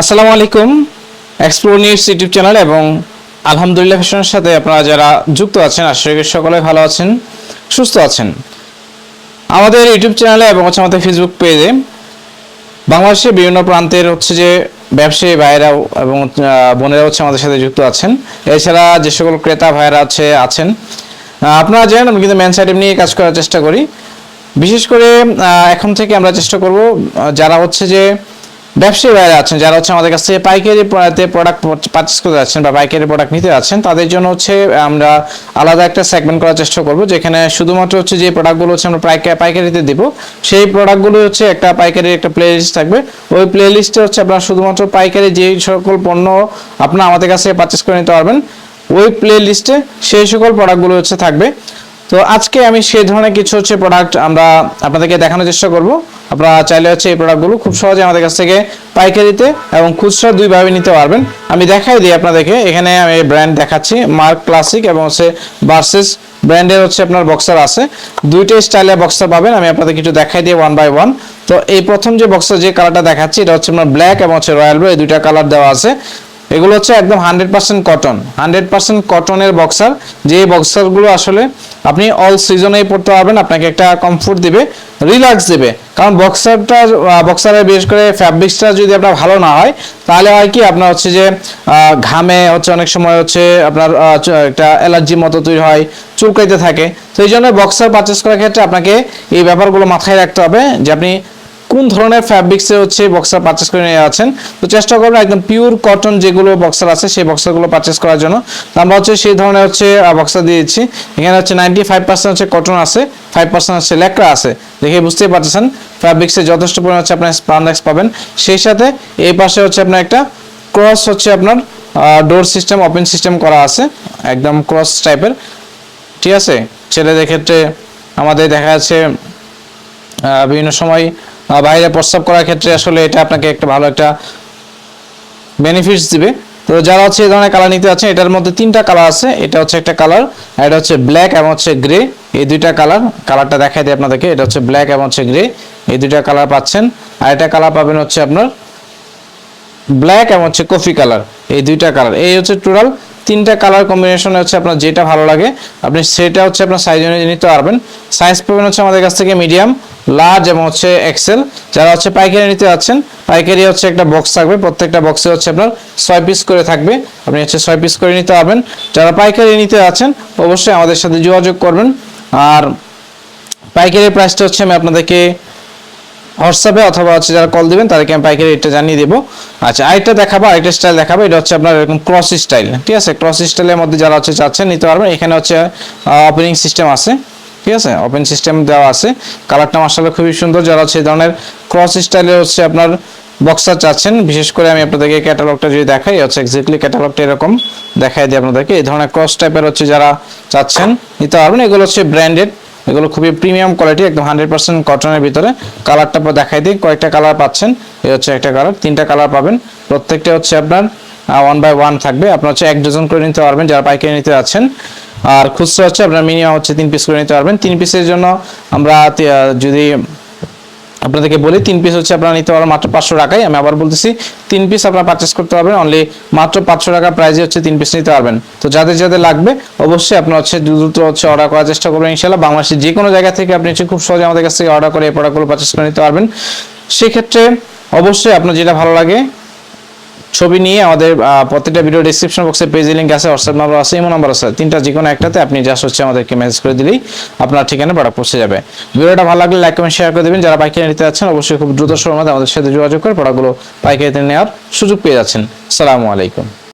আসসালামু আলাইকুম explore news YouTube channel এবং আলহামদুলিল্লাহ ফ্যাশনের সাথে আপনারা যারা যুক্ত আছেন, আশা করি সকলে ভালো আছেন, সুস্থ আছেন। আমাদের ইউটিউব চ্যানেলে এবং হচ্ছে আমাদের ফেসবুক পেজে বাংলাদেশের বিভিন্ন প্রান্তের হচ্ছে যে ব্যবসায়ী ভাইয়েরাও এবং বোনেরা হচ্ছে আমাদের সাথে যুক্ত আছেন। এছাড়া যে সকল ক্রেতা ভাইয়েরা আছে আছেন আপনারা জানেন আমি কিন্তু ম্যান সাইড নিয়ে কাজ করার চেষ্টা করি। বিশেষ করে এখন থেকে আমরা চেষ্টা করব যারা হচ্ছে যে ব্যবসায়ী ভাইরা আছেন, যারা হচ্ছে আমাদের কাছ পাইকারি প্রোডাক্ট পারচেস করতে যাচ্ছেন বা পাইকারি প্রোডাক্ট নিতে যাচ্ছেন, তাদের জন্য হচ্ছে, আমরা আলাদা একটা সেগমেন্ট করার চেষ্টা করব, যেখানে শুধুমাত্র হচ্ছে যে প্রোডাক্টগুলো হচ্ছে আমরা পাইকারি পাইকারিতে দিব, সেই প্রোডাক্টগুলো হচ্ছে একটা পাইকারির একটা প্লে লিস্ট থাকবে। ওই প্লে লিস্টে হচ্ছে আপনারা শুধুমাত্র পাইকারি যে সকল পণ্য আপনারা আমাদের কাছে পারচেস করে নিতে পারবেন, ওই প্লে লিস্টে সেই সকল প্রোডাক্টগুলো হচ্ছে থাকবে। তো আজকে আমি সেই ধরনের কিছু হচ্ছে প্রোডাক্ট আমরা আপনাদেরকে দেখানোর চেষ্টা করব। আপনারা চাইলে হচ্ছে এই প্রোডাক্টগুলো খুব সহজে আমাদের কাছ থেকে পাইকারিতে এবং খুচরা দুইভাবে নিতে পারবেন। আমি দেখাই দিই আপনাদেরকে, এখানে আমি ব্র্যান্ড দেখাচ্ছি মার্ক ক্লাসিক এবং হচ্ছে ভার্সেস ব্র্যান্ডের হচ্ছে আপনার বক্সার আছে। দুইটা স্টাইলের বক্সার পাবেন, আমি আপনাদের কিছু দেখাই দিই ওয়ান বাই ওয়ান তো এই প্রথম যে বক্সার যে কালারটা দেখাচ্ছি, এটা হচ্ছে আপনার ব্ল্যাক এবং হচ্ছে রয়্যাল ব্লু এই দুইটা কালার দেওয়া আছে। এগুলো হচ্ছে একদম hundred percent cotton hundred percent কটনের বক্সার যে বক্সারগুলো আসলে আপনি অল সিজনেই পড়তে পারবেন, আপনাকে একটা কমফোর্ট দিবে রিল্যাক্স দেবে। কারণ বক্সারটা বক্সারের বিশেষ করে ফ্যাব্রিক্সটা যদি আপনার ভালো না হয়, তাহলে হয় কি, আপনার হচ্ছে যে ঘামে হচ্ছে অনেক সময় হচ্ছে আপনার একটা অ্যালার্জি মতো তৈরি হয়, চুলকাইতে থাকে। তো এই জন্য বক্সার পারচেস করার ক্ষেত্রে আপনাকে এই ব্যাপারগুলো মাথায় রাখতে হবে যে আপনি কোন ধরনের ফ্যাব্রিক্সে হচ্ছে বক্সার পারচেস করে নিয়ে আছেন? তো চেষ্টা করবেন একদম পিওর কটন যেগুলো বক্সার আছে, সেই বক্সারগুলো পারচেস করার জন্য। আমরা হচ্ছে সেই ধরনের হচ্ছে বক্সার দিয়েছি। এখানে হচ্ছে নাইনটি ফাইভ পার্সেন্ট হচ্ছে কটন আছে ফাইভ পার্সেন্ট হচ্ছে লেকড়া আছে। দেখে বুঝতেই পারতেছেন ফ্যাব্রিক্সে যথেষ্ট পরিমাণ হচ্ছে আপনার স্পান্ডেক্স পাবেন। সেই সাথে এই পাশে হচ্ছে আপনার একটা ক্রস হচ্ছে আপনার ডোর সিস্টেম ওপেন সিস্টেম করা আছে, একদম ক্রস টাইপের ঠিক আছে? ছেলেদের ক্ষেত্রে আমাদের দেখা যাচ্ছে বিভিন্ন সময় বাইরে প্রস্রাব করার ক্ষেত্রে আসলে এটা আপনাকে একটা ভালো একটা বেনিফিটস দিবে। তো যারা হচ্ছে এই ধরনের কালার নিতে যাচ্ছেন, এটার মধ্যে তিনটা কালার আছে। এটা হচ্ছে একটা কালার এটা হচ্ছে ব্ল্যাক এবং হচ্ছে গ্রে এই দুইটা কালার কালারটা দেখাই দিই আপনাদেরকে। এটা হচ্ছে ব্ল্যাক এবং হচ্ছে গ্রে এই দুইটা কালার পাচ্ছেন। আর এটা কালার পাবেন হচ্ছে আপনার ব্ল্যাক এবং হচ্ছে কফি কালার এই দুইটা কালার এই হচ্ছে টোটাল তিনটা কালার কম্বিনেশনে হচ্ছে আপনার যেটা ভালো লাগে, আপনি সেটা হচ্ছে আপনার সাইজ অনুযায়ী নিতে পারবেন। সাইজ পাবেন হচ্ছে আমাদের কাছ থেকে মিডিয়াম লার্জ এবং হচ্ছে এক্সেল যারা হচ্ছে পাইকারি নিতে যাচ্ছেন, পাইকারি হচ্ছে একটা বক্স থাকবে। প্রত্যেকটা বক্সে হচ্ছে আপনার ছয় পিস করে থাকবে। আপনি হচ্ছে ছয় পিস করে নিতে পারবেন। যারা পাইকারি নিতে যাচ্ছেন, অবশ্যই আমাদের সাথে যোগাযোগ করবেন। আর পাইকারি প্রাইসটা হচ্ছে আমি আপনাদেরকে হোয়াটসঅ্যাপে অথবা হচ্ছে যারা কল দিবেন, তাদেরকে আমি পাইকারি রেটটা জানিয়ে দেবো। আচ্ছা আরেকটা দেখাবো, আরেকটা স্টাইল দেখাবো। এটা হচ্ছে আপনার এরকম ক্রস স্টাইল ঠিক আছে? ক্রস স্টাইলের মধ্যে যারা হচ্ছে চাচ্ছেন নিতে পারবেন। এখানে হচ্ছে ওপেনিং সিস্টেম আছে। ঠিক আছে? ওপেন সিস্টেম দেওয়া আছে। কালারটা মার্শাল খুবই সুন্দর। যারা সেই ধরনের ক্রস স্টাইলের হচ্ছে আপনার বক্সার চাচ্ছেন, বিশেষ করে আমি আপনাদেরকে ক্যাটালগটা যদি দেখাই, হচ্ছে এক্স্যাক্টলি ক্যাটালগটা এরকম দেখাই দিই আপনাদেরকে। এই ধরনের ক্রস টাইপের হচ্ছে যারা চাচ্ছেন, নিতে পারবেন। এগুলো হচ্ছে ব্র্যান্ডেড এগুলো খুবই প্রিমিয়াম কোয়ালিটি একদম হান্ড্রেড পার্সেন্ট কটনের ভিতরে। কালারটা দেখাই দিই, কয়েকটা কালার পাচ্ছেন। এই হচ্ছে একটা কালার তিনটা কালার পাবেন। প্রত্যেকটা হচ্ছে আপনার ওয়ান বাই ওয়ান থাকবে। আপনার হচ্ছে এক ডজন করে নিতে পারবেন। যারা পাইকারি নিতে যাচ্ছেন আর খুচরা হচ্ছে আপনার মিনিমাম হচ্ছে তিন পিস করে নিতে পারবেন। তিন পিসের জন্য আমরা যদি আপনাদেরকে বলি, তিন পিস হচ্ছে আপনারা নিতে পারবেন মাত্র পাঁচশো টাকায়। আমি আবার বলতেছি, তিন পিস আপনারা পারচেস করতে পারবেন অনলি মাত্র পাঁচশো টাকা প্রাইজে হচ্ছে তিন পিস নিতে পারবেন। তো যাদের যাদের লাগবে, অবশ্যই আপনার হচ্ছে দ্রুত হচ্ছে অর্ডার করার চেষ্টা করবেন ইনশাল্লাহ বাংলাদেশের যে কোনো জায়গা থেকে আপনি হচ্ছে খুব সহজে আমাদের কাছ থেকে অর্ডার করে এই প্রোডাক্টগুলো পারচেস করে নিতে পারবেন। সেক্ষেত্রে অবশ্যই আপনার যেটা ভালো লাগে ছবি নিয়ে আমাদের প্রত্যেকটা ভিডিও ডিসক্রিপশন বক্সে পেজ লিঙ্ক আছে হোয়াটসঅ্যাপ নাম্বার আছে ইমো নাম্বার আছে। তিনটা যে কোনো একটাতে আপনি জাস্ট হচ্ছে আমাদেরকে মেসেজ করে দিলেই আপনার ঠিকানা প্রোডাক্ট পৌঁছে যাবে। ভিডিওটা ভালো লাগলে লাইক কমেন্ট শেয়ার করে দেবেন। যারা পাইকারি নিতে যাচ্ছেন, অবশ্যই খুব দ্রুত সময় আমাদের সাথে যোগাযোগ করে প্রোডাক্টগুলো পাইকারিতে নেওয়ার সুযোগ পেয়ে যাচ্ছেন। সালামু আলাইকুম।